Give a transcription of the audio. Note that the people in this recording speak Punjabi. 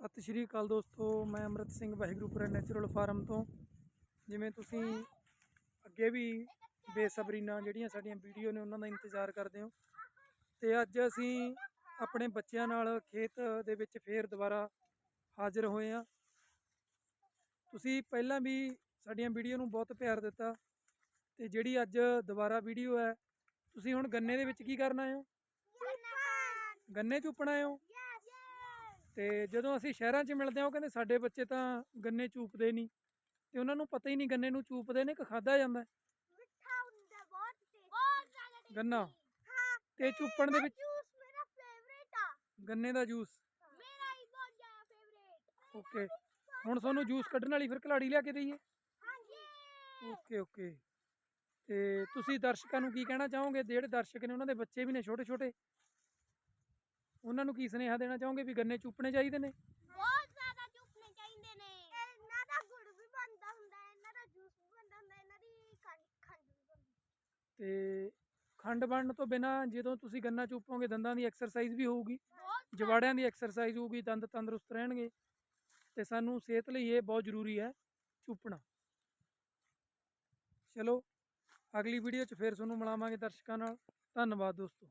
ਸਤਿ ਸ਼੍ਰੀ ਅਕਾਲ ਦੋਸਤੋ ਮੈਂ ਅਮਰਿਤ ਸਿੰਘ ਵਾਹਿਗੁਰੂਪੁਰਾ ਨੈਚੁਰਲ ਫਾਰਮ ਤੋਂ। ਜਿਵੇਂ ਤੁਸੀਂ ਅੱਗੇ ਵੀ ਬੇਸਬਰੀ ਨਾਲ ਜਿਹੜੀਆਂ ਸਾਡੀਆਂ ਵੀਡੀਓ ਨੇ ਉਹਨਾਂ ਦਾ ਇੰਤਜ਼ਾਰ ਕਰਦੇ ਹੋ। ਤੇ ਅੱਜ ਅਸੀਂ ਆਪਣੇ ਬੱਚਿਆਂ ਨਾਲ ਖੇਤ ਦੇ ਵਿੱਚ ਫੇਰ ਦੁਬਾਰਾ ਹਾਜ਼ਰ ਹੋਏ ਆ ਤੁਸੀਂ ਪਹਿਲਾਂ ਵੀ ਸਾਡੀਆਂ ਵੀਡੀਓ ਨੂੰ ਬਹੁਤ ਪਿਆਰ ਦਿੱਤਾ ਤੇ ਜਿਹੜੀ ਅੱਜ ਦੁਬਾਰਾ ਵੀਡੀਓ ਹੈ ਤੁਸੀਂ ਹੁਣ ਗੰਨੇ ਦੇ ਵਿੱਚ ਕੀ ਕਰਨਾ ਹੈ? ਗੰਨੇ ਚੁੱਪਣਾ ਹੈ ਤੇ ਜਦੋਂ ਅਸੀਂ ਸ਼ਹਿਰਾਂ 'ਚ ਮਿਲਦੇ ਹਾਂ ਉਹ ਕਹਿੰਦੇ ਸਾਡੇ ਬੱਚੇ ਤਾਂ ਗੰਨੇ ਚੂਪਦੇ ਨਹੀਂ ਤੇ ਉਹਨਾਂ ਨੂੰ ਪਤਾ ਹੀ ਨਹੀਂ ਗੰਨੇ ਨੂੰ ਚੂਪਦੇ ਨੇ ਕਿ ਖਾਦਾ ਜਾਂਦਾ। ਮਿੱਠਾ ਹੁੰਦਾ ਬਹੁਤ ਟੇਸਟੀ। ਗੰਨਾ? ਤੇ ਚੂਪਣ ਦੇ ਵਿੱਚ? ਜੂਸ ਮੇਰਾ ਫੇਵਰੇਟ ਆ। ਗੰਨੇ ਦਾ ਜੂਸ? ਮੇਰਾ ਹੀ ਬਹੁਤ ਜ਼ਿਆਦਾ ਫੇਵਰੇਟ ਓਕੇ। ਹੁਣ ਤੁਹਾਨੂੰ ਜੂਸ ਕੱਢਣ ਵਾਲੀ ਫਿਰ ਕਲਾੜੀ ਲਿਆ ਕੇ ਦਈਏ? ਹਾਂਜੀ। Okay okay. ਤੇ ਤੁਸੀਂ ਦਰਸ਼ਕਾਂ ਨੂੰ ਕੀ ਕਹਿਣਾ ਚਾਹੋਗੇ? ਜਿਹੜੇ ਦਰਸ਼ਕ ਨੇ ਉਹਨਾਂ ਦੇ ਬੱਚੇ ਵੀ ਨੇ ਛੋਟੇ ਛੋਟੇ ਉਹਨਾਂ ਨੂੰ ਕੀ ਸੁਨੇਹਾ ਦੇਣਾ ਚਾਹੋਗੇ ਵੀ ਗੰਨੇ ਚੂਪਣੇ ਚਾਹੀਦੇ ਨੇ? ਬਹੁਤ ਜ਼ਿਆਦਾ ਚੁੱਪਣੇ ਚਾਹੀਦੇ ਨੇ। ਇਹਨਾਂ ਦਾ ਗੁੜ ਵੀ ਬਣਦਾ ਹੁੰਦਾ ਹੈ ਇਹਨਾਂ ਦਾ ਜੂਸ ਵੀ ਬਣਦਾ ਹੁੰਦਾ ਹੈ ਇਹਨਾਂ ਦੀ ਖੰਡ ਖੰਡ ਵੀ ਬਣਦੀ। ਤੇ ਖੰਡ ਬਣਨ ਤੋਂ ਬਿਨਾ ਜਦੋਂ ਤੁਸੀਂ ਗੰਨਾ ਚੂਪੋਗੇ ਦੰਦਾਂ ਦੀ ਐਕਸਰਸਾਈਜ਼ ਵੀ ਹੋਊਗੀ ਬਹੁਤ ਜਵਾੜਿਆਂ ਦੀ ਐਕਸਰਸਾਈਜ਼ ਹੋਊਗੀ ਦੰਦ ਤੰਦਰੁਸਤ ਰਹਿਣਗੇ। ਤੇ ਸਾਨੂੰ ਸਿਹਤ ਲਈ ਇਹ ਬਹੁਤ ਜ਼ਰੂਰੀ ਹੈ ਚੂਪਣਾ। ਚਲੋ ਅਗਲੀ ਵੀਡੀਓ 'ਚ ਫੇਰ ਤੁਹਾਨੂੰ ਮਿਲਾਵਾਂਗੇ ਦਰਸ਼ਕਾਂ ਨਾਲ। ਧੰਨਵਾਦ ਦੋਸਤੋ।